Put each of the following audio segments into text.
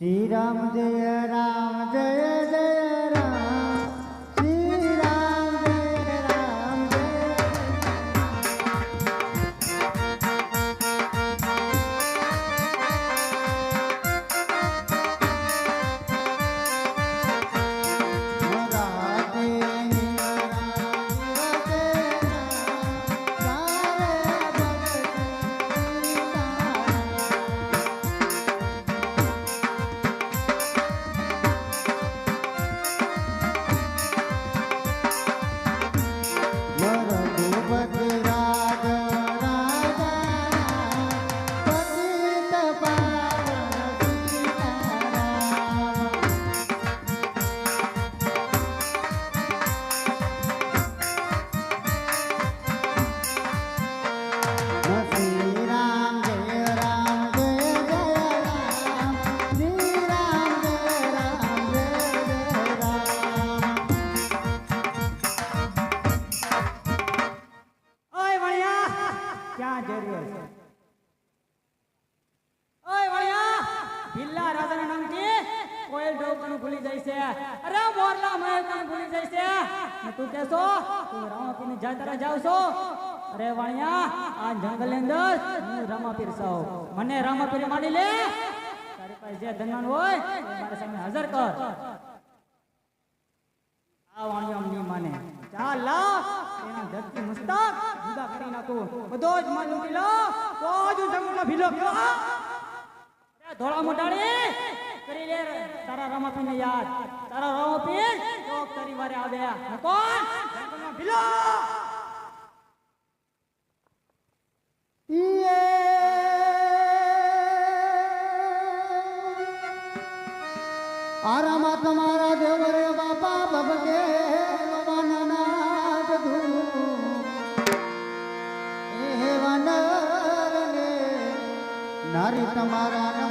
શ્રી રામ જય રામ રાજાના નામથી કોયલ ઢોકણું ભૂલી જાય છે. અરે મોરલા મહેલ પણ ભૂલી જાય છે. ને તું કેસો તું રામાપીને જાતરા જાવ અરે વાણિયા, આ જંગલ અંદર હું રામાપીર સાવ મને રામાપીર માની લે. તારી પાસે જે ધનવાન હોય મારા સામે હાજર કર. આ વાણિયા ની માને. ચાલ લા એના ધરતી મસ્તક જુદા કરી નાખો. બધો જ માન લૂંટી લો. તો જ હું ભીલો ધોળા મોટાડી કરી લે તારા રમાપીને યાદ. તારા રમાપી જોક તારી વારે આવ્યા. કોણ? ભીલો. આરામા તમારા બાપા વનનાથ ધૂ એ વનરને, નારી તમારા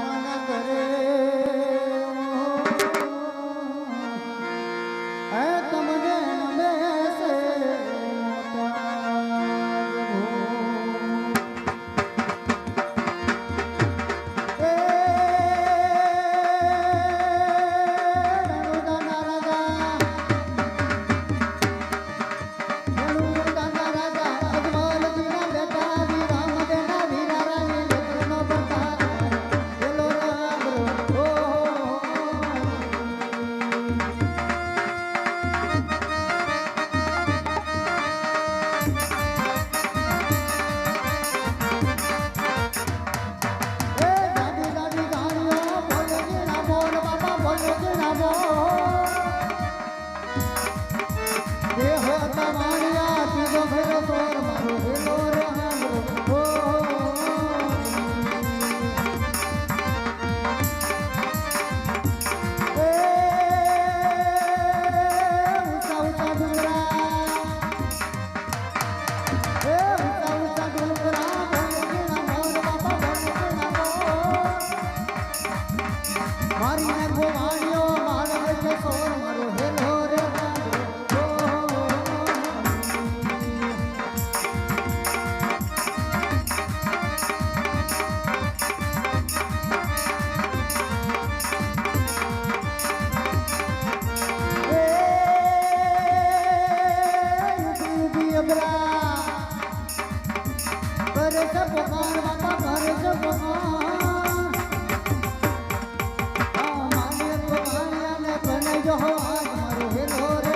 Vamos, Deus, vamos. કરે છે પોકાર બાપા છે પોકાર માને ગોવાણિયાને બનાવજો હો મારો હેલો રે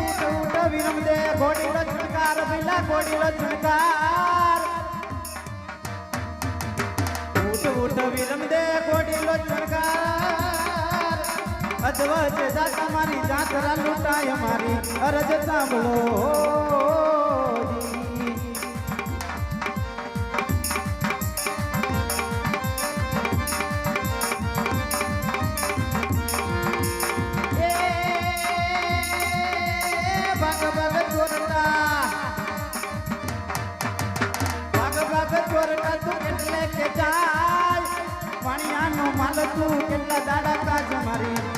ઉઠ ઉઠ વિરમ દે છુટકાર અધવચ જાતા મારી જાતરા લૂંટાય મારી. અરજ સાંભળો માલ તું કેટલા દાડા કાજ મારી.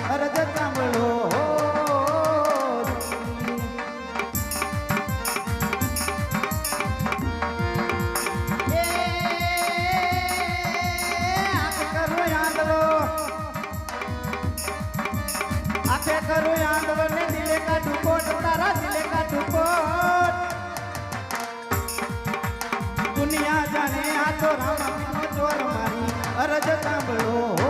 નાચે કરું આંગવન દિલે કા ઢુકોટ તારા દિલે કા ઢુકોટ દુનિયા જાને આ તો રામ ચોર મારી અરજ સાંભળો.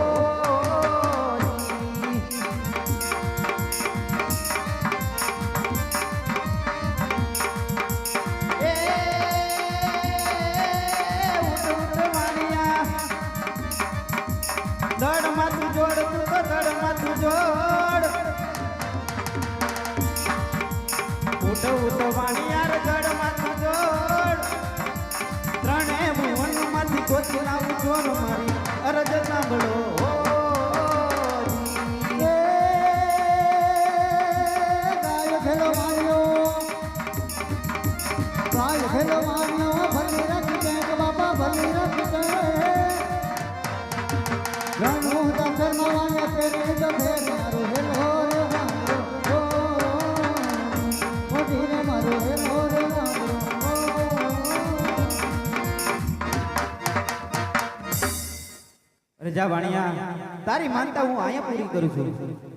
ઉઠ તો વાણિયાર દડ માથું જોડ ત્રણે ભુવનમાંથી ગોતી લાવું ચોર મારી. અરજ સાંભળો ખેલો માન્યો ભલી રખ કે બાપા, ભલી રખ વાગે ફેરે તો ફેર મારો હેલો. અરે જા વાણિયા તારી માનતા હું અહીંયા પૂરી કરું છું.